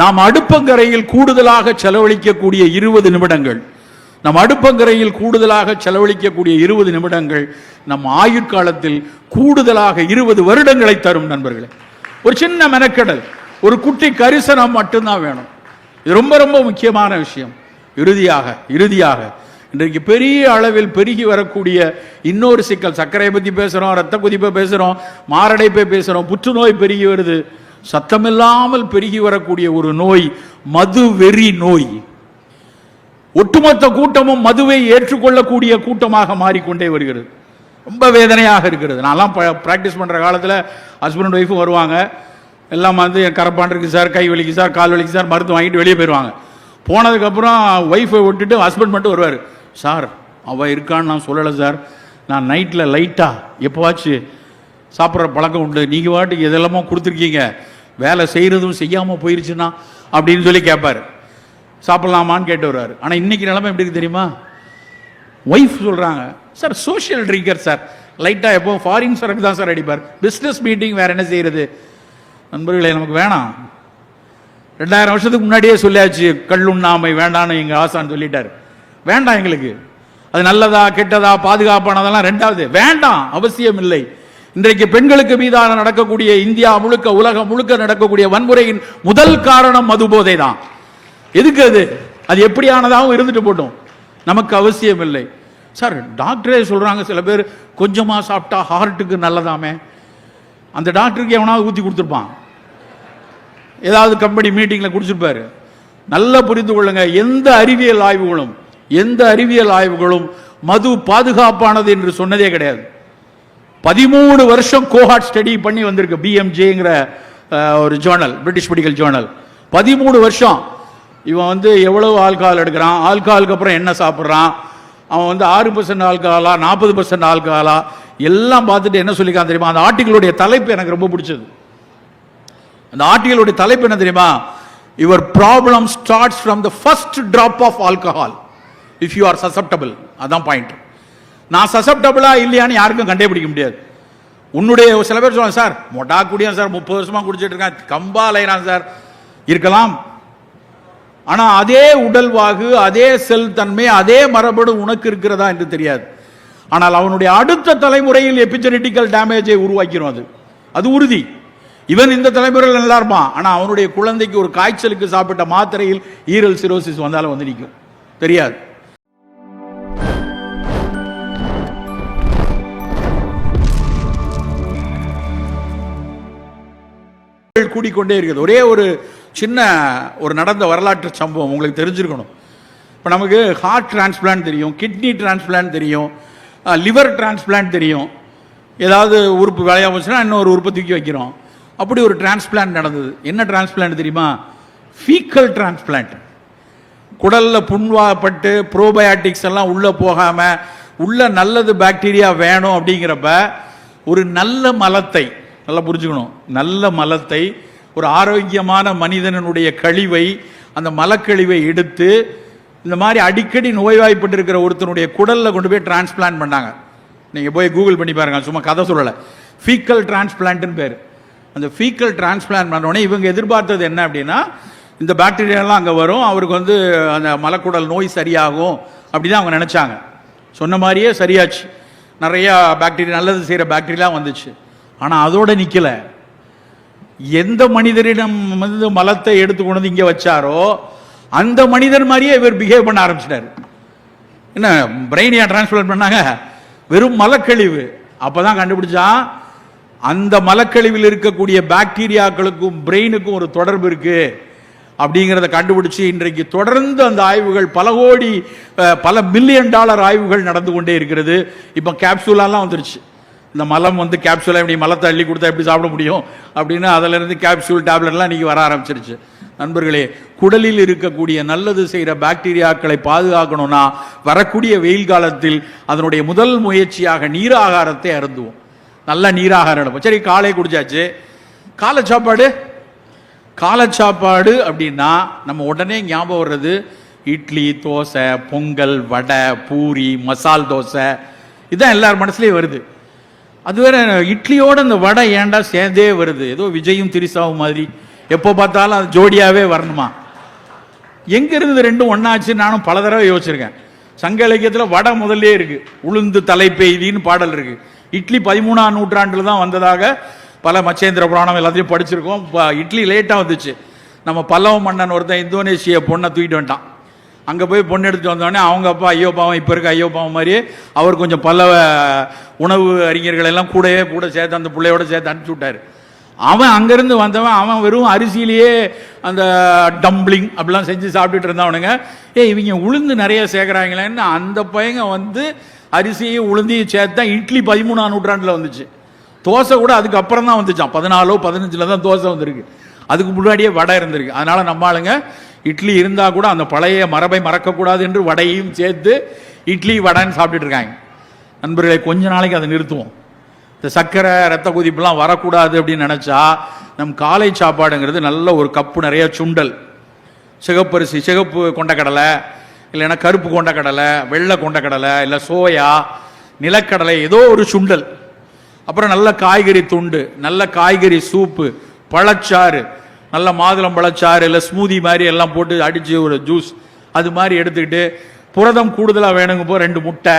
நாம் அடுப்பங்கரையில் கூடுதலாக செலவழிக்கக்கூடிய இருபது நிமிடங்கள் நம் அடுப்பங்கரையில் கூடுதலாக செலவழிக்கக்கூடிய இருபது நிமிடங்கள் நம் ஆயுட்காலத்தில் கூடுதலாக இருபது வருடங்களை தரும் நண்பர்களே. ஒரு சின்ன மெனக்கெடல் ஒரு குட்டி கரிசனம் மட்டும்தான் வேணும். இது ரொம்ப ரொம்ப முக்கியமான விஷயம். இறுதியாக இறுதியாக இன்றைக்கு பெரிய அளவில் பெருகி வரக்கூடிய இன்னொரு சிக்கல் சர்க்கரையை பற்றி பேசுகிறோம் ரத்த குதிப்பை பேசுகிறோம் மாரடைப்பை பேசுகிறோம் புற்றுநோய் பெருகி வருது. சத்தமில்லாமல் பெருகி வரக்கூடிய ஒரு நோய் மது வெறி நோய். ஒட்டுமொத்த கூட்டமும் மதுவை ஏற்றுக்கொள்ளக்கூடிய கூட்டமாக மாறிக்கொண்டே வருகிறது. ரொம்ப வேதனையாக இருக்கிறது. நான்லாம் ப்ராக்டிஸ் பண்ணுற காலத்தில் ஹஸ்பண்ட் ஒய்ஃபும் வருவாங்க. எல்லாம் வந்து என் கரப்பான் சார் கை வலிக்கு சார் கால் வலிக்கு சார் மருந்து வாங்கிட்டு வெளியே போயிடுவாங்க போனதுக்கப்புறம் ஒய்ஃபை விட்டுட்டு ஹஸ்பண்ட் மட்டும் வருவார். சார் அவள் இருக்கான்னு நான் சொல்லலை சார். நான் நைட்டில் லைட்டாக எப்போவாச்சு சாப்பிட்ற பழக்கம் உண்டு. நீங்கள் வாட்டுக்கு எதெல்லாமோ கொடுத்துருக்கீங்க. வேலை செய்கிறதும் செய்யாமல் போயிருச்சுன்னா அப்படின்னு சொல்லி கேட்பார் சாப்பிட்லாமான்னு கேட்டு வருவார். ஆனால் இன்றைக்கி நிலமை எப்படி இருக்கு தெரியுமா? ஒய்ஃப் சொல்கிறாங்க சார் சோஷியல் ட்ரிங்கர் சார் லைட்டாக எப்போ ஃபாரின் சரக்கு தான் சார் அடிப்பார். பிஸ்னஸ் மீட்டிங் வேறு என்ன செய்கிறது நண்பர்களே நமக்கு வேணாம். ரெண்டாயிரம் வருஷத்துக்கு முன்னாடியே சொல்லியாச்சு கல்லுண்ணாமை வேண்டான்னு எங்கள் ஆசான்னு சொல்லிட்டார். வேண்டாம் எங்களுக்கு. அது நல்லதா கெட்டதா பாதுகாப்பானதெல்லாம் ரெண்டாவது. வேண்டாம் அவசியம் இல்லை இன்றைக்கு பெண்களுக்கு மீதான நடக்கக்கூடிய இந்தியா முழுக்க உலகம் முழுக்க நடக்கக்கூடிய வன்முறையின் முதல் காரணம் மது போதை தான் எதுக்கு அது? அது எப்படியானதாகவும் இருந்துட்டு போட்டோம். நமக்கு அவசியம் இல்லை. சார் டாக்டரே சொல்றாங்க சில பேர் கொஞ்சமாக சாப்பிட்டா ஹார்ட்டுக்கு நல்லதாமே. அந்த டாக்டருக்கு எவனாவது ஊற்றி கொடுத்துருப்பான். ஏதாவது கம்பெனி மீட்டிங்கில் குடிச்சிருப்பாரு. நல்லா புரிந்து கொள்ளுங்க எந்த அறிவியல் ஆய்வுகளும் எந்த அறிவியல் ஆய்வுகளும் மது பாதுகாப்பானது என்று சொன்னதே கிடையாது. பதிமூணு வருஷம் கோஹாட் ஸ்டடி பண்ணி வந்திருக்கு பிஎம்ஜேங்கிற ஒரு ஜேர்னல் பிரிட்டிஷ் மெடிக்கல் ஜேர்னல் பதிமூணு வருஷம். இவன் வந்து எவ்வளவு ஆல்கஹால் எடுக்கிறான்? ஆல்கஹாலுக்கு அப்புறம் என்ன சாப்பிட்றான்? அவன் வந்து ஆறு பர்சன்ட் ஆல்கஹாலா நாற்பது பர்சன்ட் ஆல்கஹாலா எல்லாம் பார்த்துட்டு என்ன சொல்லிக்கான் தெரியுமா? அந்த ஆர்டிகளுடைய தலைப்பு எனக்கு ரொம்ப பிடிச்சது. அந்த ஆர்டிகளுடைய தலைப்பு என்ன தெரியுமா? Your problem starts from the first drop of alcohol if you are susceptible அதான் பாயிண்ட் நான் சசப்டபுளா இல்லையான்னு யாருக்கும் கண்டேபிடிக்க முடியாது. உன்னுடைய சில பேர் சொல்லுவாங்க சார் மொட்டா குடியான் சார் முப்பது வருஷமா குடிச்சிட்டு இருக்கேன் கம்பா அலைகிறான் சார். இருக்கலாம். ஆனால் அதே உடல்வாகு அதே செல் தன்மை அதே மரபணு உனக்கு இருக்கிறதா என்று தெரியாது. ஆனால் அவனுடைய அடுத்த தலைமுறையில் எபிஜெனட்டிக்கல் டேமேஜை உருவாக்கிடும் அது. அது உறுதி. இவன் இந்த தலைமுறையில் நல்லா இருப்பான். ஆனால் அவனுடைய குழந்தைக்கு ஒரு காய்ச்சலுக்கு சாப்பிட்ட மாத்திரையில் ஈரல் சிரோசிஸ் வந்தாலும் வந்து நிற்கும். தெரியாது. கூடிக்கொண்டே இருக்குது. ஒரே ஒரு சின்ன ஒரு நடந்த வரலாற்று சம்பவம் உங்களுக்கு தெரிஞ்சிருக்கணும். இப்போ நமக்கு ஹார்ட் டிரான்ஸ்பிளான்ட் தெரியும் கிட்னி டிரான்ஸ்பிளான்ட் தெரியும் லிவர் டிரான்ஸ்பிளான்ட் தெரியும். ஏதாவது உறுப்பு வேலையாக போச்சுன்னா இன்னொரு உறுப்பை தூக்கி வைக்கிறோம். அப்படி ஒரு டிரான்ஸ்பிளான்ட் நடந்தது. என்ன டிரான்ஸ்பிளான்ட் தெரியுமா? ஃபீக்கல் டிரான்ஸ்பிளான்ட் குடலில் புண்வாப்பட்டு ப்ரோபயாட்டிக்ஸ் எல்லாம் உள்ளே போகாமல் உள்ள நல்லது பாக்டீரியா வேணும் அப்படிங்கிறப்ப ஒரு நல்ல மலத்தை நல்லா புரிஞ்சுக்கணும். நல்ல மலத்தை ஒரு ஆரோக்கியமான மனிதனுடைய கழிவை அந்த மலக்கழிவை எடுத்து இந்த மாதிரி அடிக்கடி நோய்வாய்ப்பட்டு இருக்கிற ஒருத்தனுடைய குடலில் கொண்டு போய் டிரான்ஸ்பிளான்ட் பண்ணாங்க. நீங்கள் போய் கூகுள் பண்ணி பாருங்க சும்மா கதை சொல்லலை. ஃபீக்கல் டிரான்ஸ்பிளான்ட்னு பேர். அந்த ஃபீக்கல் டிரான்ஸ்பிளான்ட் பண்ணோடனே இவங்க எதிர்பார்த்தது என்ன அப்படின்னா இந்த பாக்டீரியாலாம் அங்கே வரும் அவருக்கு வந்து அந்த மலக்குடல் நோய் சரியாகும் அப்படி தான் அவங்க நினச்சாங்க. சொன்ன மாதிரியே சரியாச்சு. நிறையா பாக்டீரியா நல்லது செய்கிற பாக்டீரியாலாம் வந்துச்சு. ஆனால் அதோட நிற்கலை எந்த மனிதரிடம் வந்து மலத்தை எடுத்து கொண்டு வந்து இங்கே வச்சாரோ அந்த மனிதர் மாதிரியே இவர் பிஹேவ் பண்ண ஆரம்பிச்சிட்டாரு. என்ன பிரெயினியா டிரான்ஸ்பிளர் பண்ணாங்க? வெறும் மலக்கழிவு. அப்போதான் கண்டுபிடிச்சான் அந்த மலக்கழிவில் இருக்கக்கூடிய பாக்டீரியாக்களுக்கும் பிரெயினுக்கும் ஒரு தொடர்பு இருக்கு. அப்படிங்கிறத கண்டுபிடிச்சு இன்றைக்கு தொடர்ந்து அந்த ஆய்வுகள் பல கோடி பல மில்லியன் டாலர் ஆய்வுகள் நடந்து கொண்டே இருக்கிறது. இப்போ கேப்சூலாலாம் வந்துருச்சு. இந்த மலம் வந்து கேப்சூலாக இப்படி மலத்தை அள்ளி கொடுத்தா எப்படி சாப்பிட முடியும்? அப்படின்னு அதிலிருந்து கேப்சூல் டேப்லெட்லாம் இன்றைக்கி வர ஆரம்பிச்சிருச்சு. நண்பர்களே குடலில் இருக்கக்கூடிய நல்லது செய்கிற பாக்டீரியாக்களை பாதுகாக்கணும்னா வரக்கூடிய வெயில் காலத்தில் அதனுடைய முதல் முயற்சியாக நீராகாரத்தை அருந்துவோம். நல்ல நீராகாரம் எடுப்போம். சரி காலை குடிச்சாச்சு. காலை சாப்பாடு? காலை சாப்பாடு அப்படின்னா நம்ம உடனே ஞாபகம் வர்றது இட்லி தோசை பொங்கல் வடை பூரி மசால் தோசை. இதான் எல்லார் மனசுலேயும் வருது. அது வேற இட்லியோட அந்த வடை ஏன்டா சேர்ந்தே வருது? ஏதோ விஜயும் திரிசாவும் மாதிரி. எப்போ பார்த்தாலும் அது ஜோடியாகவே வரணுமா? எங்கேருந்து ரெண்டும் ஒன்றாச்சு நானும் பல தடவை யோசிச்சிருக்கேன். சங்க இலக்கியத்தில் வடை முதல்லே இருக்கு. உளுந்து தலைப்பெய்தின்னு பாடல் இருக்கு. இட்லி பதிமூணாம் நூற்றாண்டில் தான் வந்ததாக பல மச்சேந்திர புராணம் எல்லாத்தையும் படிச்சிருக்கோம். ப- இட்லி லேட்டாக வந்துச்சு. நம்ம பல்லவ மன்னன் ஒருத்தன் இந்தோனேஷிய பொண்ணை தூக்கிட்டு வந்துட்டான். அங்கே போய் பொண்ணு எடுத்து வந்தோடனே அவங்க அப்பா ஐயோ பாவம் இப்போ இருக்க ஐயோ பாவம் மாதிரி அவர் கொஞ்சம் பல்லவ உணவு அறிஞர்கள் எல்லாம் கூடவே கூட சேர்த்து அந்த பிள்ளையோட சேர்த்து அனுப்பிச்சு விட்டாரு. அவன் அங்கேருந்து வந்தவன் அவன் வெறும் அரிசியிலேயே அந்த டம்ப்ளிங் அப்படிலாம் செஞ்சு சாப்பிட்டுட்டு இருந்தவனுங்க ஏ இவங்க உளுந்து நிறைய சேர்க்குறாங்களேன்னு அந்த பையங்க வந்து அரிசியும் உளுந்தையும் சேர்த்தா இட்லி பதிமூணாம் நூற்றாண்டில் வந்துச்சு. தோசை கூட அதுக்கப்புறம் தான் வந்துச்சான் பதினாலோ பதினஞ்சில் தான் தோசை வந்திருக்கு. அதுக்கு முன்னாடியே வடை இருந்திருக்கு. அதனால நம்ம ஆளுங்க இட்லி இருந்தால் கூட அந்த பழைய மரபை மறக்கக்கூடாது என்று வடையும் சேர்த்து இட்லி வடைன்னு சாப்பிட்டுட்டு இருக்காங்க. நண்பர்களை கொஞ்ச நாளைக்கு அதை நிறுத்துவோம். இந்த சர்க்கரை ரத்த கொதிப்புலாம் வரக்கூடாது அப்படின்னு நினச்சா நம் காலை சாப்பாடுங்கிறது நல்ல ஒரு கப்பு நிறைய சுண்டல். சிகப்பரிசி சிகப்பு கொண்டக்கடலை இல்லைன்னா கருப்பு கொண்டக்கடலை வெள்ளை கொண்டக்கடலை இல்லை சோயா நிலக்கடலை ஏதோ ஒரு சுண்டல். அப்புறம் நல்ல காய்கறி துண்டு நல்ல காய்கறி சூப்பு பழச்சாறு நல்ல மாதுளம்பழச்சாறு இல்லை ஸ்மூதி மாதிரி எல்லாம் போட்டு அடித்து ஒரு ஜூஸ் அது மாதிரி எடுத்துக்கிட்டு புரதம் கூடுதலாக வேணுங்க போ ரெண்டு முட்டை.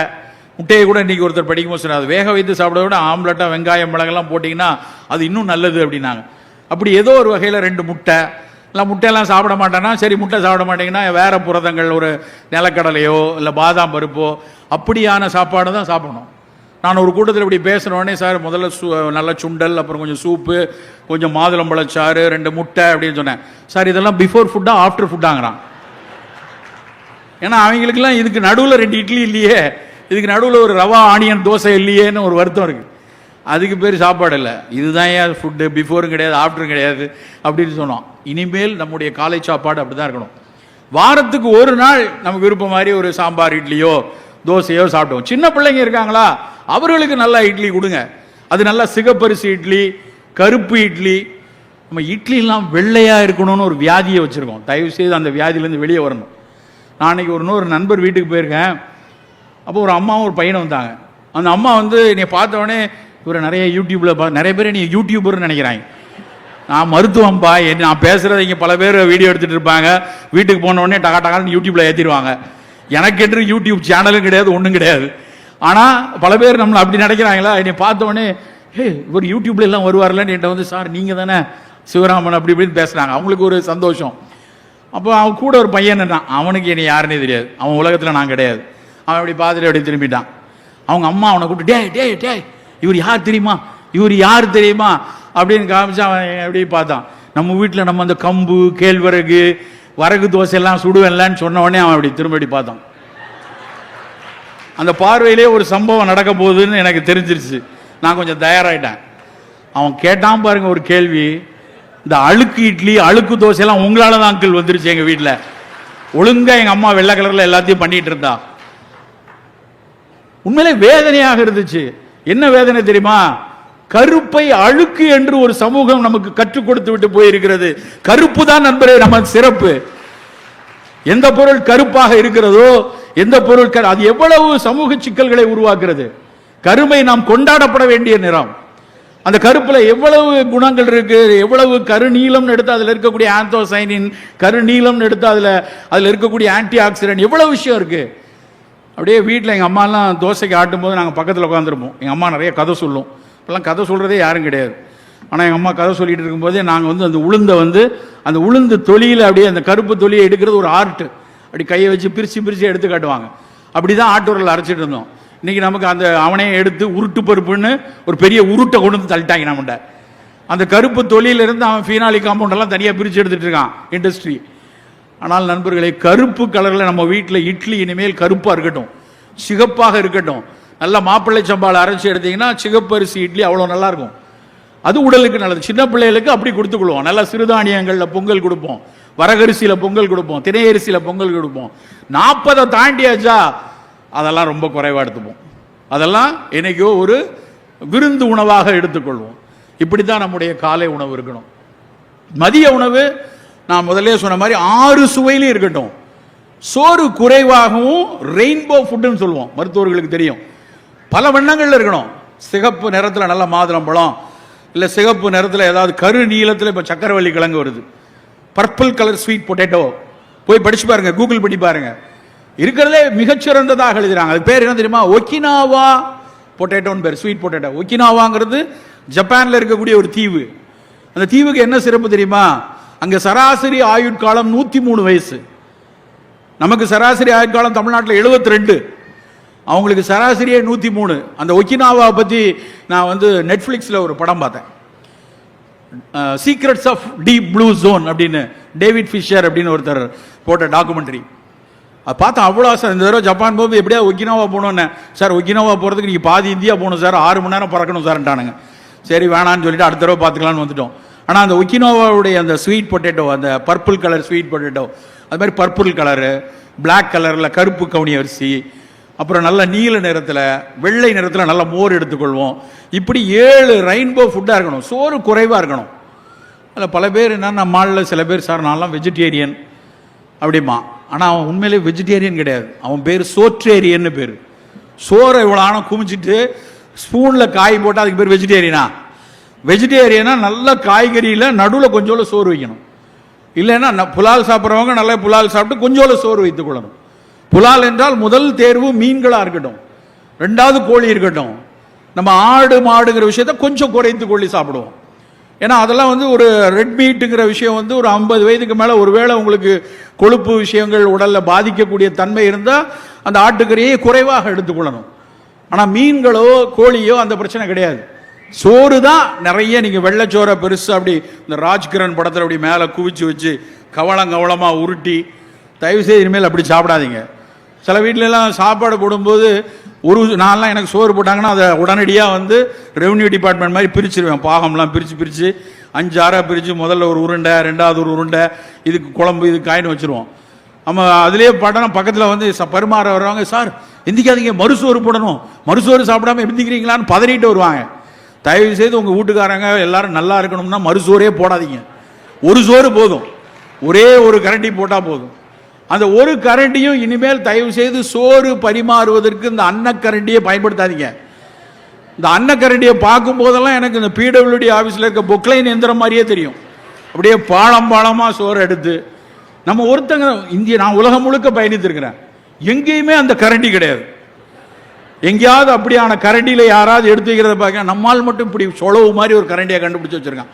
முட்டையை கூட இன்றைக்கி ஒருத்தர் படிக்கும்போது சொன்னார் அது வேக வைத்து சாப்பிட விட ஆம்லெட்டாக வெங்காயம் மிளகெல்லாம் போட்டிங்கன்னா அது இன்னும் நல்லது அப்படின்னாங்க. அப்படி ஏதோ ஒரு வகையில் ரெண்டு முட்டை. இல்லை முட்டையெல்லாம் சாப்பிட மாட்டேன்னா சரி முட்டை சாப்பிட மாட்டேங்கன்னா வேறு புரதங்கள் ஒரு நிலக்கடலையோ இல்லை பாதாம் பருப்போ அப்படியான சாப்பாடு தான் சாப்பிடணும். நான் ஒரு கூட்டத்தில் இப்படி பேசுன உடனே சார் முதல்ல சு நல்ல சுண்டல் அப்புறம் கொஞ்சம் சூப்பு கொஞ்சம் மாதுளம்பழச்சாறு ரெண்டு முட்டை அப்படின்னு சொன்னேன். சார் இதெல்லாம் பிஃபோர் ஃபுட்டா ஆஃப்டர் ஃபுட்டாங்கிறான் ஏன்னா அவங்களுக்குலாம் இதுக்கு நடுவில் ரெண்டு இட்லி இல்லையே. இதுக்கு நடுவில் ஒரு ரவா ஆனியன் தோசை இல்லையேன்னு ஒரு வருத்தம் இருக்கு. அதுக்கு பேர் சாப்பாடு இல்லை. இதுதான் ஏன் ஃபுட்டு பிஃபோரும் கிடையாது ஆஃப்டரும் கிடையாது அப்படின்னு சொன்னோம். இனிமேல் நம்முடைய காலை சாப்பாடு அப்படி தான் இருக்கணும். வாரத்துக்கு ஒரு நாள் நமக்கு விருப்பம் மாதிரி ஒரு சாம்பார் இட்லியோ தோசையோ சாப்பிட்டோம் சின்ன பிள்ளைங்க இருக்காங்களா? அவர்களுக்கு நல்லா இட்லி கொடுங்க. அது நல்லா சிகப்பரிசி இட்லி கருப்பு இட்லி. நம்ம இட்லிலாம் வெள்ளையாக இருக்கணும்னு ஒரு வியாதியை வச்சுருக்கோம். தயவு செய்து அந்த வியாதியிலேருந்து வெளியே வரணும். நான் அன்னைக்கு ஒரு இன்னொரு நண்பர் வீட்டுக்கு போயிருக்கேன். அப்போ ஒரு அம்மாவும் ஒரு பையனும் வந்தாங்க. அந்த அம்மா வந்து என்னை பார்த்தோடனே இவரை நிறைய யூடியூப்பில் பா நிறைய பேர் நீ யூடியூபர்னு நினைக்கிறாங்க. நான் மருத்துவம்பா என் நான் பேசுகிறத இங்கே பல பேர் வீடியோ எடுத்துகிட்டு இருப்பாங்க. வீட்டுக்கு போன உடனே டகா டகான்னு யூடியூப்பில் ஏற்றிடுவாங்க எனக்கென்று யூடியூப் சேனலும் கிடையாது ஒன்றும் கிடையாது. ஆனால் பல பேர் நம்மளை அப்படி நினைக்கிறாங்களா? என்னை பார்த்தோன்னே ஏ ஹே இவர் யூடியூப்ல எல்லாம் வருவார்லன்னு என்கிட்ட வந்து சார் நீங்கள் தானே சிவராமன் அப்படி இப்படின்னு பேசுகிறாங்க அவங்களுக்கு ஒரு சந்தோஷம். அப்போ அவன் கூட ஒரு பையன் இருந்தான். அவனுக்கு என்னை யாருன்னே தெரியாது. அவன் உலகத்தில் நான் கிடையாது. அவன் அப்படி பார்த்துட்டு அப்படி திரும்பிட்டான். அவங்க அம்மா அவனை கூப்பிட்டு டேய் டேய் டேய் இவர் யார் தெரியுமா? இவர் யார் தெரியுமா? அப்படின்னு காமிச்சு அவன் எப்படி பார்த்தான். நம்ம வீட்டில் நம்ம அந்த கம்பு கேழ்வரகு வரகு தோசையெல்லாம் சுடுவேன்லான்னு சுடுவேன்லன்னு சொன்ன உடனே அவன் அப்படி திரும்படி பார்த்தான். அந்த பார்வையிலே ஒரு சம்பவம் நடக்க போகுதுன்னு எனக்கு தெரிஞ்சிருச்சு. நான் கொஞ்சம் தயாராயிட்டேன். அவன் கேட்டான் பாருங்க ஒரு கேள்வி. இந்த அழுக்கு இட்லி அழுக்கு தோசையெல்லாம் உங்களால தான் அங்கிள் வந்துருச்சு எங்கள் வீட்டில் ஒழுங்காக எங்கள் அம்மா வெள்ளை கலரில் எல்லாத்தையும் பண்ணிட்டு இருந்தா. உண்மையிலே வேதனையாக இருந்துச்சு. என்ன வேதனை தெரியுமா? கருப்பை அழுக்கு என்று ஒரு சமூகம் நமக்கு கற்றுக் கொடுத்து விட்டு போயிருக்கிறது. கருப்பு தான் நண்பரே நம்ம சிறப்பு. எந்த பொருள் கருப்பாக இருக்கிறதோ எந்த பொருள் கரு- அது எவ்வளவு சமூக சிக்கல்களை உருவாக்குறது கருமை நாம் கொண்டாடப்பட வேண்டிய நிறம். அந்த கருப்புல எவ்வளவு குணங்கள் இருக்கு எவ்வளவு கருநீலம்னு எடுத்து அதில் இருக்கக்கூடிய ஆந்தோசைனின் கருநீலம்னு எடுத்து அதில் அதில் இருக்கக்கூடிய ஆன்டி ஆக்சிடென்ட் எவ்வளவு விஷயம் இருக்கு. அப்படியே வீட்டில் எங்கள் அம்மாலாம் தோசைக்கு ஆட்டும் போது நாங்கள் பக்கத்தில் உட்காந்துருப்போம் எங்கள் அம்மா நிறைய கதை சொல்லும். இப்போல்லாம் கதை சொல்கிறதே யாரும் கிடையாது. ஆனால் எங்கள் அம்மா கதை சொல்லிட்டு இருக்கும்போதே நாங்கள் வந்து அந்த உளுந்தை வந்து அந்த உளுந்து தொலியில் அப்படியே அந்த கருப்பு தொழியை எடுக்கிறது ஒரு ஆர்ட். அப்படி கையை வச்சு பிரித்து பிரித்து எடுத்து காட்டுவாங்க. அப்படி தான் ஆட்டூரில் அரைச்சிட்டு இருந்தோம். இன்றைக்கி நமக்கு அந்த அவனையும் எடுத்து உருட்டு பருப்புன்னு ஒரு பெரிய உருட்டை கொண்டு வந்து தள்ளிட்டாங்க நம்மகிட்ட அந்த கருப்பு தொழிலிருந்து அவன் ஃபீனாலி காம்பவுண்டெல்லாம் தனியாக பிரித்து எடுத்துட்டு இருக்கான் இண்டஸ்ட்ரி ஆனால் நண்பர்களே கருப்பு கலரில் நம்ம வீட்டில் இட்லி இனிமேல் கருப்பாக இருக்கட்டும். சிகப்பாக இருக்கட்டும். நல்ல மாப்பிள்ளை சம்பால் அரைச்சி எடுத்தீங்கன்னா சிகப்பரிசி இட்லி அவ்வளோ நல்லாயிருக்கும். அது உடலுக்கு நல்லது. சின்ன பிள்ளைகளுக்கு அப்படி கொடுத்துக்கொள்வோம். நல்லா சிறுதானியங்களில் பொங்கல் கொடுப்போம். வரகரிசியில் பொங்கல் கொடுப்போம். திணையரிசியில் பொங்கல் கொடுப்போம். நாற்பதை தாண்டியாச்சா? அதெல்லாம் ரொம்ப குறைவாக எடுத்துப்போம். அதெல்லாம் என்னைக்கோ ஒரு விருந்து உணவாக எடுத்துக்கொள்வோம். இப்படி தான் நம்முடைய காலை உணவு இருக்கணும். மதிய உணவு நான் முதல்ல சொன்ன மாதிரி ஆறு சுவையிலும் இருக்கட்டும். சோறு குறைவாகவும் ரெயின்போ ஃபுட்டுன்னு சொல்லுவோம். மருத்துவர்களுக்கு தெரியும். பல வண்ணங்களில் இருக்கணும். சிகப்பு நிறத்தில் நல்ல மாதுளம்பழம் இல்லை சிகப்பு நிறத்தில் ஏதாவது கரு நீளத்தில் இப்போ சக்கரவள்ளி கிழங்கு வருது. பர்பிள் கலர் ஸ்வீட் பொட்டேட்டோ போய் படிச்சு பாருங்க கூகுள் பண்ணி பாருங்க. இருக்கிறதே மிகச்சிறந்ததாக எழுதுறாங்க. அது பேர் என்ன தெரியுமா? ஒக்கினாவா பொட்டேட்டோன்னு பேர் ஸ்வீட் பொட்டேட்டோ ஒக்கினாவாங்கிறது ஜப்பானில் இருக்கக்கூடிய ஒரு தீவு. அந்த தீவுக்கு என்ன சிறப்பு தெரியுமா? அங்கே சராசரி ஆயுட்காலம் நூற்றி மூணு வயசு. நமக்கு சராசரி ஆயுட்காலம் தமிழ்நாட்டில் 72 ரெண்டு. அவங்களுக்கு சராசரியே நூற்றி மூணு. அந்த ஒக்கினாவா பற்றி நான் வந்து நெட்ஃப்ளிக்ஸில் ஒரு படம் பார்த்தேன். Secrets of deep blue zone அப்படின்னு டேவிட் ஃபிஷர் அப்படின்னு ஒருத்தர் போட்ட டாக்குமெண்ட்ரி அது பார்த்தா அவ்வளோ சார் இந்த தடவை ஜப்பான் போகும்போது எப்படியா ஒக்கினாவா போகணுன்னு சார் ஒக்கினாவா போகிறதுக்கு நீங்கள் பாதி இந்தியா போகணும் சார். ஆறு மணி நேரம் பறக்கணும் சார்ன்ட்டானுங்க சரி வேணான்னு சொல்லிட்டு அடுத்த தடவை பார்த்துக்கலான்னு வந்துட்டோம். ஆனால் அந்த ஒக்கினோவாவுடைய அந்த ஸ்வீட் பொட்டேட்டோ அந்த பர்பிள் கலர் ஸ்வீட் பொட்டேட்டோ அது மாதிரி பர்பிள் கலரு பிளாக் கலரில் கருப்பு கவுனி அரிசி அப்புறம் நல்ல நீல நிறத்தில் வெள்ளை நிறத்தில் நல்ல மோர் எடுத்துக்கொள்வோம். இப்படி ஏழு ரெயின்போ ஃபுட்டாக இருக்கணும். சோறு குறைவாக இருக்கணும். அதில் பல பேர் என்னென்ன மாலில் சில பேர் சார் நான்லாம் வெஜிடேரியன் அப்படிமா ஆனால் அவன் உண்மையிலே வெஜிடேரியன் கிடையாது. அவன் பேர் சோற்றேரியன்னு பேர். சோறை இவ்வளோ ஆனால் குமிச்சிட்டு ஸ்பூனில் காய் போட்டால் அதுக்கு பேர் வெஜிடேரியனா வெஜிடேரியனா நல்ல காய்கறியில் நடுவில் கொஞ்சோண்டு சோறு வைக்கணும். இல்லைன்னா புலால் சாப்பிட்றவங்க நல்லா புலால் சாப்பிட்டு கொஞ்சோண்டு சோறு வைத்துக் கொள்ளணும். புலால் என்றால் முதல் தேர்வு மீன்களாக இருக்கட்டும். ரெண்டாவது கோழி இருக்கட்டும். நம்ம ஆடு மாடுங்கிற விஷயத்த கொஞ்சம் குறைத்து கொள்ளி சாப்பிடுவோம். ஏன்னா அதெல்லாம் வந்து ஒரு ரெட் மீட்டுங்கிற விஷயம் வந்து ஒரு ஐம்பது வயதுக்கு மேலே ஒருவேளை உங்களுக்கு கொழுப்பு விஷயங்கள் உடலில் பாதிக்கக்கூடிய தன்மை இருந்தால் அந்த ஆட்டுக்கறியை குறைவாக எடுத்துக்கொள்ளணும். ஆனால் மீன்களோ கோழியோ அந்த பிரச்சனை கிடையாது. சோறு தான் நிறைய நீங்கள் வெள்ளச்சோரை பெருசு அப்படி இந்த ராஜ்கிரண் படத்தில் அப்படி மேலே குவிச்சு வச்சு கவளம் கவளமாக உருட்டி தயவுசெய்து இனிமேல் அப்படி சாப்பிடாதீங்க. சில வீட்டிலலாம் சாப்பாடு போடும்போது ஒரு நான்லாம் எனக்கு சோறு போட்டாங்கன்னா அதை உடனடியாக வந்து ரெவன்யூ டிபார்ட்மெண்ட் மாதிரி பிரிச்சிருவேன். பாகம்லாம் பிரித்து பிரித்து அஞ்சு ஆறாக பிரித்து முதல்ல ஒரு உருண்டை ரெண்டாவது ஒரு உருண்டை இதுக்கு குழம்பு இதுக்கு காயின்னு வச்சுருவோம். நம்ம அதுலேயே படம் பக்கத்தில் வந்து ச- பரிமாற வர்றவங்க சார் எந்திக்காதீங்க மறுசோறு போடணும். மறுசோறு சாப்பிடாம எந்திக்கிறீங்களான்னு பதறிட்டு வருவாங்க. தயவு செய்து உங்கள் வீட்டுக்காரங்க எல்லாரும் நல்லா இருக்கணும்னா மறுசோறே போடாதீங்க. ஒரு சோறு போதும். ஒரே ஒரு கரண்டி போட்டால் போதும். அந்த ஒரு கரண்டியும் இனிமேல் தயவு செய்து சோறு பரிமாறுவதற்கு இந்த அன்னக்கரண்டியை பயன்படுத்தாதீங்க. இந்த அன்னக்கரண்டியை பார்க்கும் போதெல்லாம் எனக்கு இந்த பிடபிள்யூடி ஆஃபீஸில் இருக்க பொக்லைன் எந்திரம் மாதிரியே தெரியும். அப்படியே பாலம் பாலமாக சோறு எடுத்து நம்ம ஒருத்தங்க இந்திய நான் உலகம் முழுக்க பயணித்திருக்கிறேன் எங்கேயுமே அந்த கரண்டி கிடையாது. எங்கேயாவது அப்படியான கரண்டியில் யாராவது எடுத்து வைக்கிறத பார்க்க நம்மால் மட்டும் இப்படி சொலவு மாதிரி ஒரு கரண்டியை கண்டுபிடிச்சி வச்சிருக்கான்.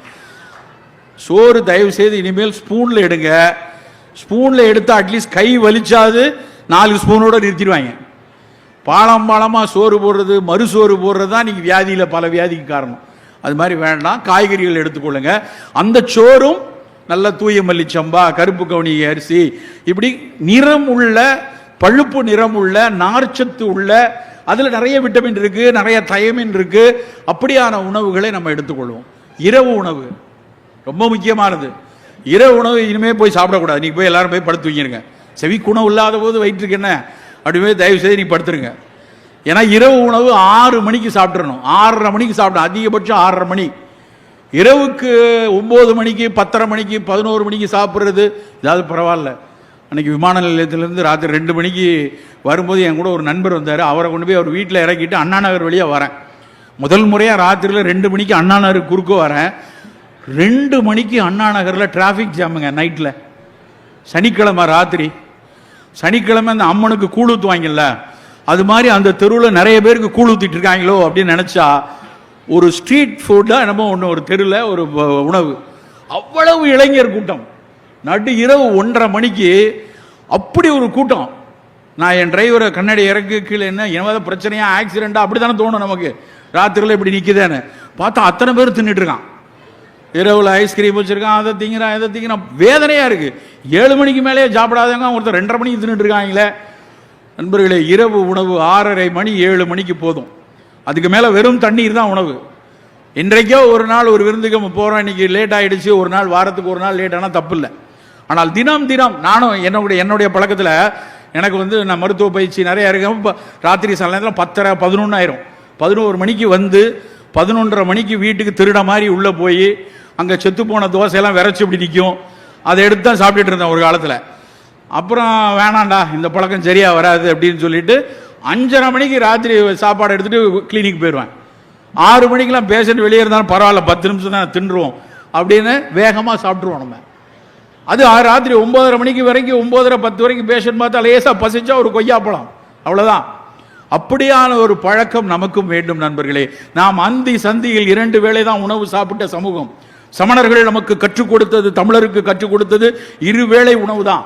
சோறு தயவு செய்து இனிமேல் ஸ்பூனில் எடுங்க. ஸ்பூனில் எடுத்து அட்லீஸ்ட் கை வலிச்சாது நாலு ஸ்பூனோடு நிறுத்திடுவாங்க. பாலம் பாலமாக சோறு போடுறது மறுசோறு போடுறது தான் நீங்கள் வியாதியில் பல வியாதிக்கு காரணம். அது மாதிரி வேண்டாம். காய்கறிகள் எடுத்துக்கொள்ளுங்க. அந்த சோறும் நல்ல தூய மல்லிச்சம்பா கருப்பு கவுனி அரிசி இப்படி நிறம் உள்ள பழுப்பு நிறம் உள்ள நார்ச்சத்து உள்ள அதில் நிறைய விட்டமின் இருக்குது நிறைய தயமின் இருக்குது அப்படியான உணவுகளை நம்ம எடுத்துக்கொள்வோம். இரவு உணவு ரொம்ப முக்கியமானது. இரவு உணவு இனிமே போய் சாப்பிடக்கூடாது. நீங்க போய் எல்லாரும் போய் படுத்து தூங்கிருங்க. செவி குணம் இல்லாத போது வயிற்றுக்கு என்ன? அப்படி போய் தயவு செய்து நீ படுத்துருங்க. ஏன்னா இரவு உணவு ஆறு மணிக்கு சாப்பிட்றணும் ஆறரை மணிக்கு சாப்பிடணும் அதிகபட்சம் ஆறரை மணி. இரவுக்கு ஒம்பது மணிக்கு பத்தரை மணிக்கு பதினோரு மணிக்கு சாப்பிட்றது ஏதாவது பரவாயில்ல. அன்னைக்கு விமான நிலையத்திலேருந்து ராத்திரி ரெண்டு மணிக்கு வரும்போது என் கூட ஒரு நண்பர் வந்தார். அவரை கொண்டு போய் அவர் வீட்டில் இறக்கிட்டு அண்ணா நகர் வழியாக வரேன். முதல் முறையாக ராத்திரியில் ரெண்டு மணிக்கு அண்ணா நகர் குறுக்க வரேன். ரெண்டு மணிக்கு அண்ணா நகரில் டிராஃபிக் ஜாமுங்க நைட்டில் சனிக்கிழமை ராத்திரி. சனிக்கிழமை அந்த அம்மனுக்கு கூழ் ஊற்றுவாங்கல்ல அது மாதிரி அந்த தெருவில் நிறைய பேருக்கு கூழ் ஊத்திட்டு இருக்காங்களோ அப்படின்னு நினச்சா ஒரு ஸ்ட்ரீட் ஃபுட்டாக என்னமோ ஒன்று ஒரு தெருவில் ஒரு உணவு. அவ்வளவு இளைஞர் கூட்டம். நடு இரவு ஒன்றரை மணிக்கு அப்படி ஒரு கூட்டம். நான் என் டிரைவரை கண்ணாடி இறக்கு கீழே என்ன என்னவாத பிரச்சனையா ஆக்சிடெண்ட்டாக அப்படி தானே தோணும் நமக்கு. ராத்திரியில் இப்படி நிற்குதேன்னு பார்த்தா அத்தனை பேர் தின்னுட்டு இருக்கான். இரவில் ஐஸ்கிரீம் வச்சுருக்கான் அதை திங்கிறான் இதை திங்கிறான். வேதனையாக இருக்குது ஏழு மணிக்கு மேலேயே சாப்பிடாதவங்க ஒருத்தர் ரெண்டரை மணிக்கு தின்னுட்டு இருக்காங்களே. நண்பர்களே இரவு உணவு ஆறரை மணி ஏழு மணிக்கு போதும். அதுக்கு மேலே வெறும் தண்ணீர் தான் உணவு. இன்றைக்கோ ஒரு நாள் ஒரு விருந்துக்கு நம்ம போகிறோம் இன்னைக்கு லேட் ஆகிடுச்சு ஒரு நாள் வாரத்துக்கு ஒரு நாள் லேட் ஆனால் தப்பு இல்லை. ஆனால் தினம் தினம் நானும் என்னுடைய என்னுடைய பழக்கத்தில் எனக்கு வந்து நான் மருத்துவ பயிற்சி நிறையா இருக்கேன் இப்போ ராத்திரி சில நேரத்தில் பத்தரை பதினொன்று ஆயிரும். பதினோரு மணிக்கு வந்து பதினொன்றரை மணிக்கு வீட்டுக்கு திருட மாதிரி உள்ளே போய் அங்கே செத்து போன தோசையெல்லாம் விரைச்சி இப்படி நிற்கும் அதை எடுத்து தான் சாப்பிட்டுட்டு இருந்தேன் ஒரு காலத்தில். அப்புறம் வேணாண்டா இந்த பழக்கம் சரியா வராது அப்படின்னு சொல்லிட்டு அஞ்சரை மணிக்கு ராத்திரி சாப்பாடு எடுத்துட்டு கிளினிக் போயிடுவேன் ஆறு மணிக்கெலாம் பேஷண்ட் வெளியே இருந்தாலும் பரவாயில்ல பத்து நிமிஷம் தான் தின்றுவோம் அப்படின்னு வேகமாக சாப்பிட்ருவோம் நம்ம. அது ராத்திரி ஒம்பதரை மணிக்கு வரைக்கும் ஒம்பதரை பத்து வரைக்கும் பேஷண்ட் பார்த்தா லேசாக பசிச்சா ஒரு கொய்யாப்பழம் அவ்வளோதான் அப்படியான ஒரு பழக்கம் நமக்கும் வேண்டும் நண்பர்களே. நாம் அந்தி சந்தியில் இரண்டு வேளை தான் உணவு சாப்பிட்ட சமூகம். சமணர்கள் நமக்கு கற்றுக் கொடுத்தது தமிழருக்கு கற்றுக் கொடுத்தது இரு வேளை உணவு தான்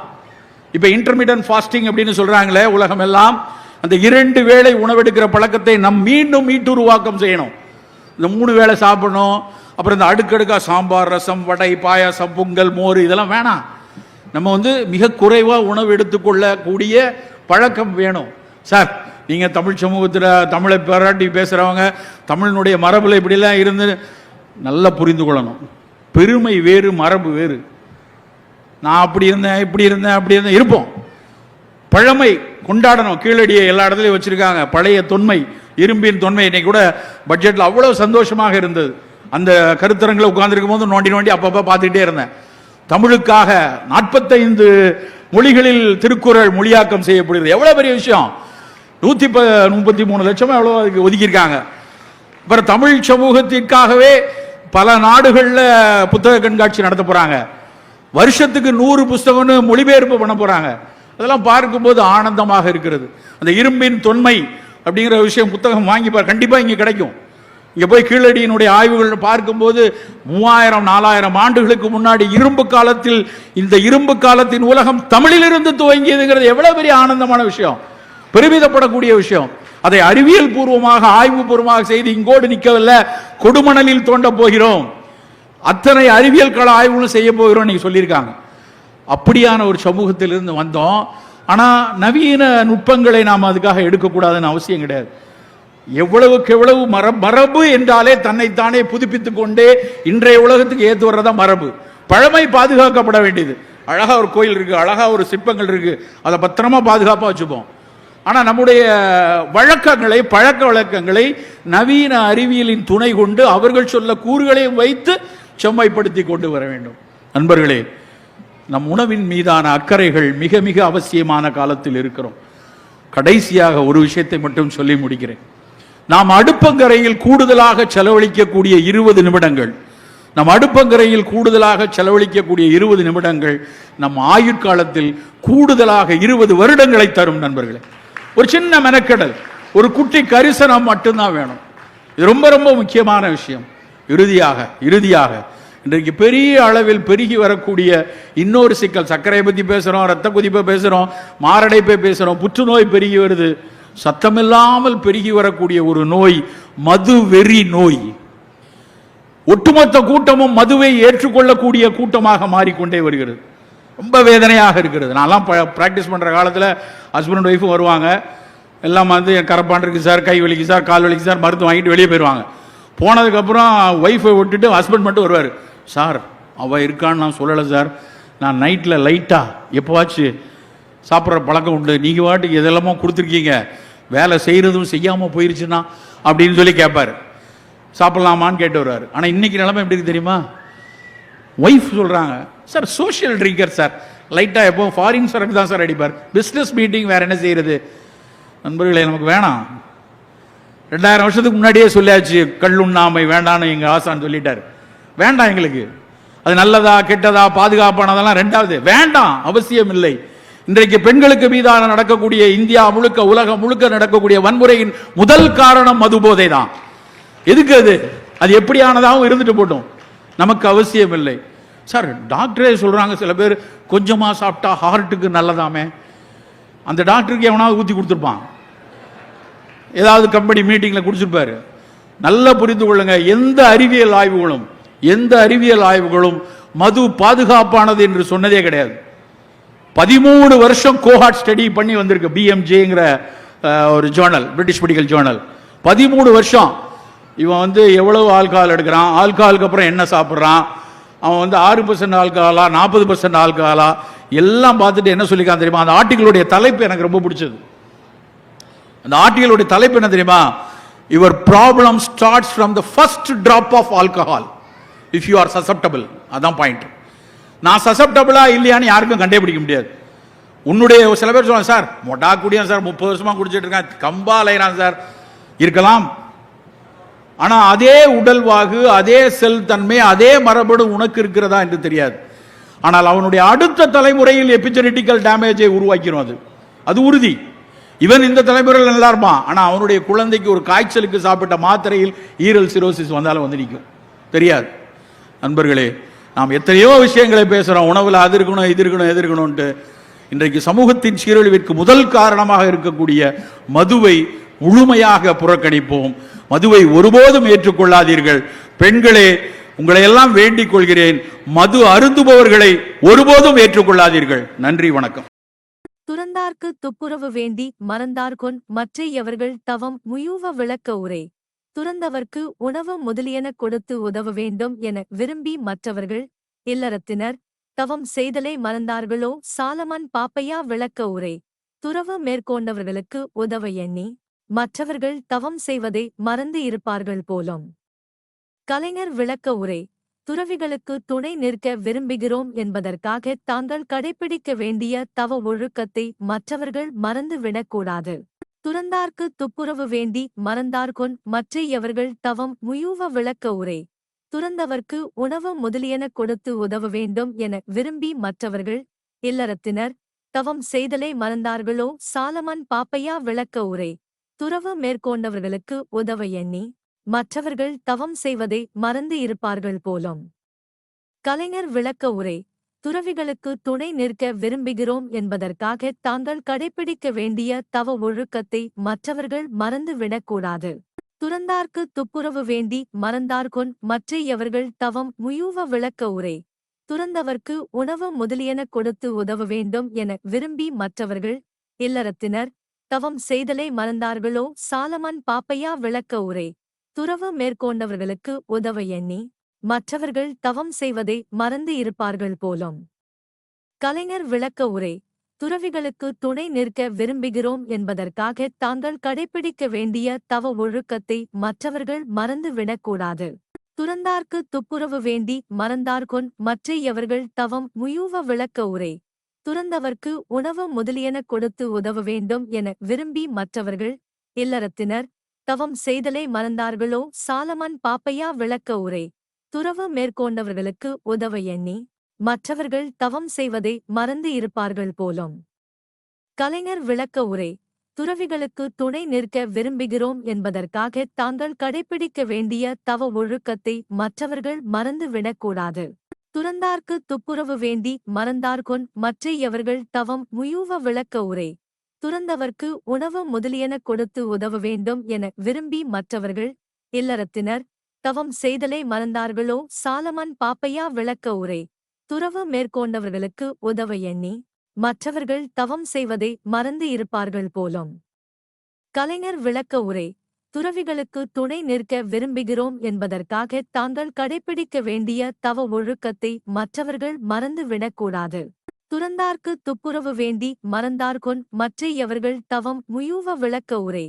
இப்போ இன்டர்மீடியன்ட் ஃபாஸ்டிங் அப்படின்னு சொல்றாங்களே உலகம் எல்லாம் அந்த இரண்டு வேளை உணவெடுக்கிற பழக்கத்தை நம் மீண்டும் மீட்டுருவாக்கம் செய்யணும். இந்த மூணு வேளை சாப்பிடணும் அப்புறம் இந்த அடுக்கடுக்கா சாம்பார் ரசம் வடை பாயாசம் பொங்கல் மோர் இதெல்லாம் வேணாம். நம்ம வந்து மிக குறைவாக உணவு எடுத்துக்கொள்ளக்கூடிய பழக்கம் வேணும். சார் நீங்கள் தமிழ் சமூகத்தில் தமிழை பாராட்டி பேசுகிறவங்க தமிழினுடைய மரபில் இப்படிலாம் இருந்து நல்லா புரிந்து கொள்ளணும். பெருமை வேறு மரபு வேறு. நான் அப்படி இருந்தேன் இப்படி இருந்தேன் அப்படி இருந்தேன் இருப்போம். பழமை கொண்டாடணும். கீழடியை எல்லா இடத்துலையும் வச்சிருக்காங்க. பழைய தொன்மை இரும்பின் தொன்மை. இன்னைக்கு கூட பட்ஜெட்டில் அவ்வளோ சந்தோஷமாக இருந்தது. அந்த கருத்தரங்களை உட்கார்ந்திருக்கும் போது நோண்டி நோண்டி அப்பப்போ பார்த்துக்கிட்டே இருந்தேன். தமிழுக்காக நாற்பத்தைந்து மொழிகளில் திருக்குறள் மொழியாக்கம் செய்யப்படுகிறது. எவ்வளோ பெரிய விஷயம்? நூற்றி ப முப்பத்தி மூணு லட்சமாக எவ்வளோ அதுக்கு ஒதுக்கியிருக்காங்க. அப்புறம் தமிழ் சமூகத்திற்காகவே பல நாடுகளில் புத்தக கண்காட்சி நடத்த போகிறாங்க வருஷத்துக்கு நூறு புஸ்தகம்னு மொழிபெயர்ப்பு பண்ண போகிறாங்க அதெல்லாம் பார்க்கும்போது ஆனந்தமாக இருக்கிறது. அந்த இரும்பின் தொன்மை அப்படிங்கிற விஷயம் புத்தகம் வாங்கி பார் கண்டிப்பாக இங்கே கிடைக்கும். இங்கே போய் கீழடியினுடைய ஆய்வுகள் பார்க்கும்போது மூவாயிரம் நாலாயிரம் ஆண்டுகளுக்கு முன்னாடி இரும்பு காலத்தில் இந்த இரும்பு காலத்தின் உலகம் தமிழிலிருந்து துவங்கியதுங்கிறது எவ்வளோ பெரிய ஆனந்தமான விஷயம். பெருமிதப்படக்கூடிய விஷயம். அதை அறிவியல் பூர்வமாக ஆய்வு பூர்வமாக செய்து இங்கோடு நிற்கவில்லை கொடுமணலில் தோண்ட போகிறோம். அத்தனை அறிவியல் கள ஆய்வுகளும் செய்ய போகிறோம் நீங்க சொல்லியிருக்காங்க. அப்படியான ஒரு சமூகத்திலிருந்து வந்தோம். ஆனால் நவீன நுட்பங்களை நாம் அதுக்காக எடுக்கக்கூடாதுன்னு அவசியம் கிடையாது. எவ்வளவுக்கு எவ்வளவு மர மரபு என்றாலே தன்னைத்தானே புதுப்பித்து கொண்டே இன்றைய உலகத்துக்கு ஏத்து வர்றதா மரபு. பழமை பாதுகாக்கப்பட வேண்டியது. அழகா ஒரு கோயில் இருக்கு அழகா ஒரு சிற்பங்கள் இருக்கு. அதை பத்திரமா பாதுகாப்பா வச்சுப்போம். ஆனால் நம்முடைய வழக்கங்களை பழக்க வழக்கங்களை நவீன அறிவியலின் துணை கொண்டு அவர்கள் சொல்ல கூறுகளையும் வைத்து செம்மைப்படுத்தி கொண்டு வர வேண்டும். நண்பர்களே நம் உணவின் மீதான அக்கறைகள் மிக மிக அவசியமான காலத்தில் இருக்கிறோம். கடைசியாக ஒரு விஷயத்தை மட்டும் சொல்லி முடிக்கிறேன். நாம் அடுப்பங்கரையில் கூடுதலாக செலவழிக்கக்கூடிய இருபது நிமிடங்கள் நம் அடுப்பங்கரையில் கூடுதலாக செலவழிக்கக்கூடிய இருபது நிமிடங்கள் நம் ஆயுட்காலத்தில் கூடுதலாக இருபது வருடங்களை தரும் நண்பர்களே. ஒரு சின்ன மெனக்கெடல். ஒரு குட்டி கரிசனம் மட்டும்தான் வேணும். இது ரொம்ப ரொம்ப முக்கியமான விஷயம். இறுதியாக இறுதியாக இன்றைக்கு பெரிய அளவில் பெருகி வரக்கூடிய இன்னொரு சிக்கல். சர்க்கரையை பற்றி பேசுகிறோம் ரத்த குதிப்பை பேசுகிறோம் மாரடைப்பை பேசுகிறோம் புற்றுநோய் பெருகி வருது. சத்தமில்லாமல் பெருகி வரக்கூடிய ஒரு நோய் மது வெறி நோய். ஒட்டுமொத்த கூட்டமும் மதுவை ஏற்றுக்கொள்ளக்கூடிய கூட்டமாக மாறிக்கொண்டே வருகிறது. ரொம்ப வேதனையாக இருக்கிறது. நான்லாம் ப்ராக்டிஸ் பண்ணுற காலத்தில் ஹஸ்பண்ட் ஒய்ஃபும் வருவாங்க. எல்லாம் வந்து என் கரப்பான் சார் கை வலிக்கு சார் கால் வலிக்கு சார் மருந்து வாங்கிட்டு வெளியே போயிடுவாங்க போனதுக்கப்புறம் ஒய்ஃபை விட்டுட்டு ஹஸ்பண்ட் மட்டும் வருவார். சார் அவள் இருக்கான்னு நான் சொல்லலை சார். நான் நைட்டில் லைட்டாக எப்போவாச்சு சாப்பிட்ற பழக்கம் உண்டு. நீங்கள் வாட்டுக்கு எதெல்லாமோ கொடுத்துருக்கீங்க. வேலை செய்கிறதும் செய்யாமல் போயிருச்சுன்னா அப்படின்னு சொல்லி கேட்பார் சாப்பிட்லாமான்னு கேட்டு வருவார். ஆனால் இன்னைக்கு நிலமை எப்படி இருக்கு தெரியுமா? ஒய்ஃப் சொல்கிறாங்க சார் சோஷியல் ட்ரிங்கர் சார். லைட்டாக எப்போ ஃபாரின் சரக்கு தான் சார் அடிப்பார். பிஸ்னஸ் மீட்டிங் வேறு என்ன செய்கிறது நண்பர்களே நமக்கு வேணாம். ரெண்டாயிரம் வருஷத்துக்கு முன்னாடியே சொல்லியாச்சு கல்லுண்ணாமை வேண்டான்னு எங்கள் ஆசான் சொல்லிட்டார். வேண்டாம் எங்களுக்கு. அது நல்லதா கெட்டதா பாதுகாப்பானதெல்லாம் ரெண்டாவது. வேண்டாம் அவசியம் இல்லை இன்றைக்கு பெண்களுக்கு மீதான நடக்கக்கூடிய இந்தியா முழுக்க உலகம் முழுக்க நடக்கக்கூடிய வன்முறையின் முதல் காரணம் மது போதை தான் எதுக்கு அது? அது எப்படியானதாகவும் இருந்துட்டு போட்டோம். நமக்கு அவசியம் இல்லை சார் டாக்டரே சொல்கிறாங்க சில பேர் கொஞ்சமாக சாப்பிட்டா ஹார்ட்டுக்கு நல்லதாமே. அந்த டாக்டருக்கு எவனாவது ஊற்றி கொடுத்துருப்பான். ஏதாவது கம்பெனி மீட்டிங்கில் குடிச்சிருப்பாரு. நல்லா புரிந்து கொள்ளுங்க எந்த அறிவியல் ஆய்வுகளும் எந்த அறிவியல் ஆய்வுகளும் மது பாதுகாப்பானது என்று சொன்னதே கிடையாது. பதிமூணு வருஷம் கோஹாட் ஸ்டடி பண்ணி வந்திருக்கு பிஎம்ஜேங்கிற ஒரு ஜேர்னல் பிரிட்டிஷ் மெடிக்கல் ஜேர்னல் பதிமூணு வருஷம். இவன் வந்து எவ்வளவு ஆல்கஹால் எடுக்கிறான் ஆல்கஹாலுக்கு அப்புறம் என்ன சாப்பிட்றான் அவன் வந்து ஆறு பர்சன்ட் ஆல்கஹாலா நாற்பது பர்சன்ட் ஆல்கஹாலா எல்லாம் பார்த்துட்டு என்ன சொல்லிக்கான் தெரியுமா? அந்த ஆர்டிகளுடைய தலைப்பு எனக்கு ரொம்ப பிடிச்சது. அந்த ஆர்டிகளுடைய தலைப்பு என்ன தெரியுமா? Your problem starts from the first drop of alcohol if you are susceptible அதான் பாயிண்ட் நான் சசப்டபிளா இல்லையான்னு யாருக்கும் கண்டேபிடிக்க முடியாது. உன்னுடைய சில பேர் சொல்லுவாங்க சார் மொட்டா குடியான் சார் முப்பது வருஷமா குடிச்சிட்டு இருக்கேன் கம்பாலைறான் சார். இருக்கலாம். ஆனால் அதே உடல்வாகு அதே செல் தன்மை அதே மரபணு உனக்கு இருக்கிறதா என்று தெரியாது. ஆனால் அவனுடைய அடுத்த தலைமுறையில் எபிஜெனட்டிக்கல் டேமேஜை உருவாக்கிடும் அது. அது உறுதி. இவன் இந்த தலைமுறையில் நல்லா இருப்பான் அவனுடைய குழந்தைக்கு ஒரு காய்ச்சலுக்கு சாப்பிட்ட மாத்திரையில் ஈரல் சிரோசிஸ் வந்தாலும் வந்து நிற்கும். தெரியாது. நண்பர்களே நாம் எத்தனையோ விஷயங்களை பேசுகிறோம் உணவில் அது இருக்கணும் இது இருக்கணும் எது இருக்கணும்ட்டு இன்றைக்கு சமூகத்தின் சீரழிவிற்கு முதல் காரணமாக இருக்கக்கூடிய மதுவை முழுமையாக புறக்கணிப்போம். மதுவை ஒருபோதும் ஏற்றுக்கொள்ளாதீர்கள். பெண்களே உங்களை எல்லாம் வேண்டிக் கொள்கிறேன். மது அருந்துபவர்களை ஒருபோதும் ஏற்றுக்கொள்ளாதீர்கள். நன்றி வணக்கம். துறந்தார்க்கு துப்புரவு வேண்டி மறந்தார்கொன் மற்றையவர்கள் தவம் முயூவ விளக்க உரை. துறந்தவர்க்கு உணவு முதலியன கொடுத்து உதவ வேண்டும் என விரும்பி மற்றவர்கள் இல்லறத்தினர். தவம் செய்தலை மறந்தார்களோ சாலமன் பாப்பையா விளக்க உரை. துறவு மேற்கொண்டவர்களுக்கு உதவ எண்ணி. மற்றவர்கள் தவம் செய்வதை மறந்து இருப்பார்கள் போலும். கலைஞர் விளக்க உரை துறவிகளுக்கு துணை நிற்க விரும்புகிறோம் என்பதற்காக தாங்கள் கடைபிடிக்க வேண்டிய தவ ஒழுக்கத்தை மற்றவர்கள் மறந்து விடக்கூடாது. துறந்தார்க்கு துப்புரவு வேண்டி மறந்தார்கொன் மற்றையவர்கள் தவம் முயூவ விளக்க உரை துறந்தவர்க்கு உணவு முதலியன கொடுத்து உதவ வேண்டும் என விரும்பி மற்றவர்கள் இல்லறத்தினர் தவம் செய்தலை மறந்தார்களோ சாலமன் பாப்பையா விளக்க உரை. துறவு மேற்கொண்டவர்களுக்கு உதவ எண்ணி மற்றவர்கள் தவம் செய்வதை மறந்து இருப்பார்கள் போலும். கலைஞர் விளக்க உரை துறவிகளுக்கு துணை நிற்க விரும்புகிறோம் என்பதற்காக தாங்கள் கடைபிடிக்க வேண்டிய தவ ஒழுக்கத்தை மற்றவர்கள் மறந்து விடக்கூடாது. துறந்தார்க்கு துப்புரவு வேண்டி மறந்தார்கொன் மற்றையவர்கள் தவம் முயூவ விளக்க உரை துறந்தவர்க்கு உணவு முதலியன கொடுத்து உதவ வேண்டும் என விரும்பி மற்றவர்கள் இல்லறத்தினர் தவம் செய்தலை மறந்தார்களோ? சாலமன் பாப்பையா விளக்க உரை துறவு மேற்கொண்டவர்களுக்கு உதவ எண்ணி மற்றவர்கள் தவம் செய்வதை மறந்து இருப்பார்கள் போலும். கலைஞர் விளக்க உரை துறவிகளுக்கு துணை நிற்க விரும்புகிறோம் என்பதற்காக தாங்கள் கடைபிடிக்க வேண்டிய தவ ஒழுக்கத்தை மற்றவர்கள் மறந்து விடக்கூடாது துறந்தார்க்கு துப்புரவு வேண்டி மறந்தார்கொன் மற்றையவர்கள் தவம் முயூவ விளக்க உரை துறந்தவர்க்கு உணவு முதலியன கொடுத்து உதவ வேண்டும் என விரும்பி மற்றவர்கள் இல்லறத்தினர். தவம் செய்தலை மறந்தார்களோ? சாலமன் பாப்பையா விளக்க உரை. துறவு மேற்கொண்டவர்களுக்கு உதவ எண்ணி. மற்றவர்கள் தவம் செய்வதை மறந்து இருப்பார்கள் போலும். கலைஞர் விளக்க உரை. துறவிகளுக்கு துணை நிற்க விரும்புகிறோம் என்பதற்காக தாங்கள் கடைபிடிக்க வேண்டிய தவ ஒழுக்கத்தை மற்றவர்கள் மறந்துவிடக்கூடாது துறந்தார்க்கு துப்புரவு வேண்டி மறந்தார்கொன் மற்றையவர்கள் தவம் முயூவ விளக்க உரை. துறந்தவர்க்கு உணவு முதலியன கொடுத்து உதவ வேண்டும் என விரும்பி மற்றவர்கள் இல்லறத்தினர். தவம் செய்தலை மறந்தார்களோ சாலமன் பாப்பையா விளக்க உரை. துறவு மேற்கொண்டவர்களுக்கு உதவ எண்ணி மற்றவர்கள் தவம் செய்வதை மறந்து இருப்பார்கள் போலும். கலைஞர் விளக்க உரை. துறவிகளுக்கு துணை நிற்க விரும்புகிறோம் என்பதற்காக தாங்கள் கடைபிடிக்க வேண்டிய தவ ஒழுக்கத்தை மற்றவர்கள் மறந்து விடக்கூடாது துறந்தார்க்கு துப்புரவு வேண்டி மறந்தார்கொன் மற்றையவர்கள் தவம் முயூவ விளக்க உரை.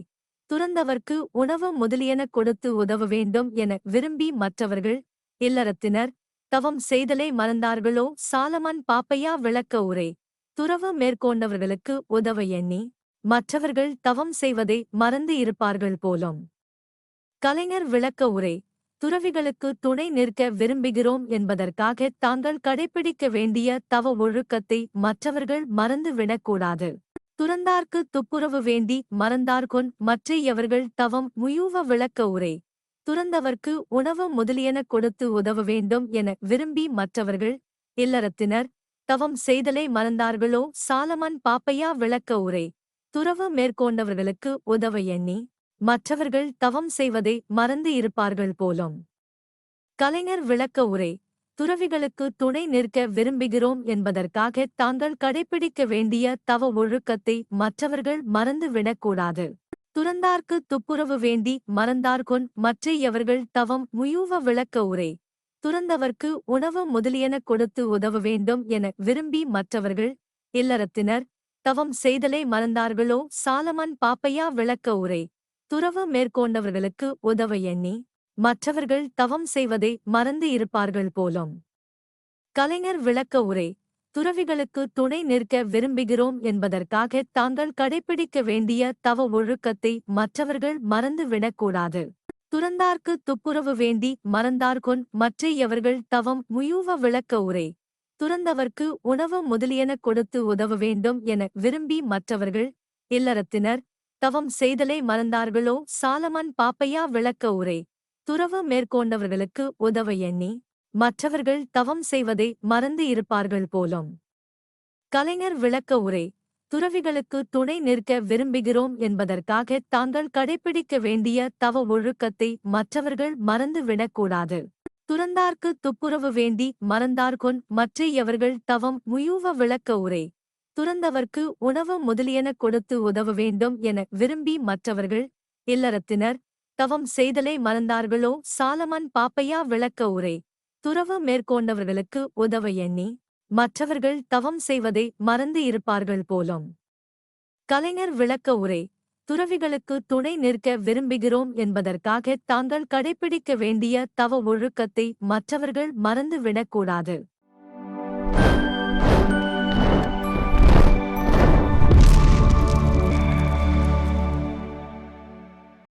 துறந்தவர்க்கு உணவு முதலியன கொடுத்து உதவ வேண்டும் என விரும்பி மற்றவர்கள் இல்லறத்தினர் தவம் செய்தலை மறந்தார்களோ சாலமன் பாப்பையா விளக்க உரை. துறவு மேற்கொண்டவர்களுக்கு உதவ எண்ணி மற்றவர்கள் தவம் செய்வதை மறந்து இருப்பார்கள் போலும். கலைஞர் விளக்க உரை துறவிகளுக்கு துணை நிற்க விரும்புகிறோம் என்பதற்காக தாங்கள் கடைபிடிக்க வேண்டிய தவ ஒழுக்கத்தை மற்றவர்கள் மறந்து விடக்கூடாது. துறந்தார்க்கு துப்புரவு வேண்டி மறந்தார்கொன் மற்றையவர்கள் தவம் முயூவ விளக்க உரை துறந்தவர்க்கு உணவு முதலியன கொடுத்து உதவ வேண்டும் என விரும்பி மற்றவர்கள் இல்லறத்தினர் தவம் செய்தலை மறந்தார்களோ சாலமன் பாப்பையா விளக்க உரை. துறவு மேற்கொண்டவர்களுக்கு உதவ எண்ணி மற்றவர்கள் தவம் செய்வதை மறந்து இருப்பார்கள் போலும். கலைஞர் விளக்க உரை துறவிகளுக்கு துணை நிற்க விரும்புகிறோம் என்பதற்காக தாங்கள் கடைபிடிக்க வேண்டிய தவ ஒழுக்கத்தை மற்றவர்கள் மறந்து விடக்கூடாது. துறந்தார்க்கு துப்புரவு வேண்டி மறந்தார்கொன் மற்றையவர்கள் தவம் முயூவ விளக்க உரை துறந்தவர்க்கு உணவு முதலியன கொடுத்து உதவ வேண்டும் என விரும்பி மற்றவர்கள் இல்லறத்தினர் தவம் செய்தலை மறந்தார்களோ? சாலமன் பாப்பையா விளக்க உரை. துறவு மேற்கொண்டவர்களுக்கு உதவ எண்ணி. மற்றவர்கள் தவம் செய்வதை மறந்து இருப்பார்கள் போலும். கலைஞர் விளக்க உரை. துறவிகளுக்கு துணை நிற்க விரும்புகிறோம் என்பதற்காக தாங்கள் கடைபிடிக்க வேண்டிய தவ ஒழுக்கத்தை மற்றவர்கள் மறந்து விடக்கூடாது. துறந்தார்க்கு துப்புரவு வேண்டி மறந்தார்கொன் மற்றையவர்கள் தவம் முயூவ விளக்க உரை. துறந்தவர்க்கு உணவு முதலியன கொடுத்து உதவ வேண்டும் என விரும்பி மற்றவர்கள் இல்லறத்தினர். தவம் செய்தலை மறந்தார்களோ? சாலமன் பாப்பையா விளக்க உரை. துறவு மேற்கொண்டவர்களுக்கு உதவ எண்ணி. மற்றவர்கள் தவம் செய்வதை மறந்து இருப்பார்கள் போலும். கலைஞர் விளக்க உரை. துறவிகளுக்கு துணை நிற்க விரும்புகிறோம் என்பதற்காக தாங்கள் கடைபிடிக்க வேண்டிய தவ ஒழுக்கத்தை மற்றவர்கள் மறந்து விடக்கூடாது துறந்தார்க்கு துப்புரவு வேண்டி மறந்தார்கொன் மற்றையவர்கள் தவம் முயூவ விளக்க உரை. துறந்தவர்க்கு உணவு முதலியன கொடுத்து உதவ வேண்டும் என விரும்பி மற்றவர்கள் இல்லறத்தினர். தவம் செய்தலை மறந்தார்களோ சாலமன் பாப்பையா விளக்க உரை. துறவு மேற்கொண்டவர்களுக்கு உதவ எண்ணி மற்றவர்கள் தவம் செய்வதை மறந்து இருப்பார்கள் போலும். கலைஞர் விளக்க உரை. துறவிகளுக்கு துணை நிற்க விரும்புகிறோம் என்பதற்காக தாங்கள் கடைபிடிக்க வேண்டிய தவ ஒழுக்கத்தை மற்றவர்கள் மறந்துவிடக்கூடாது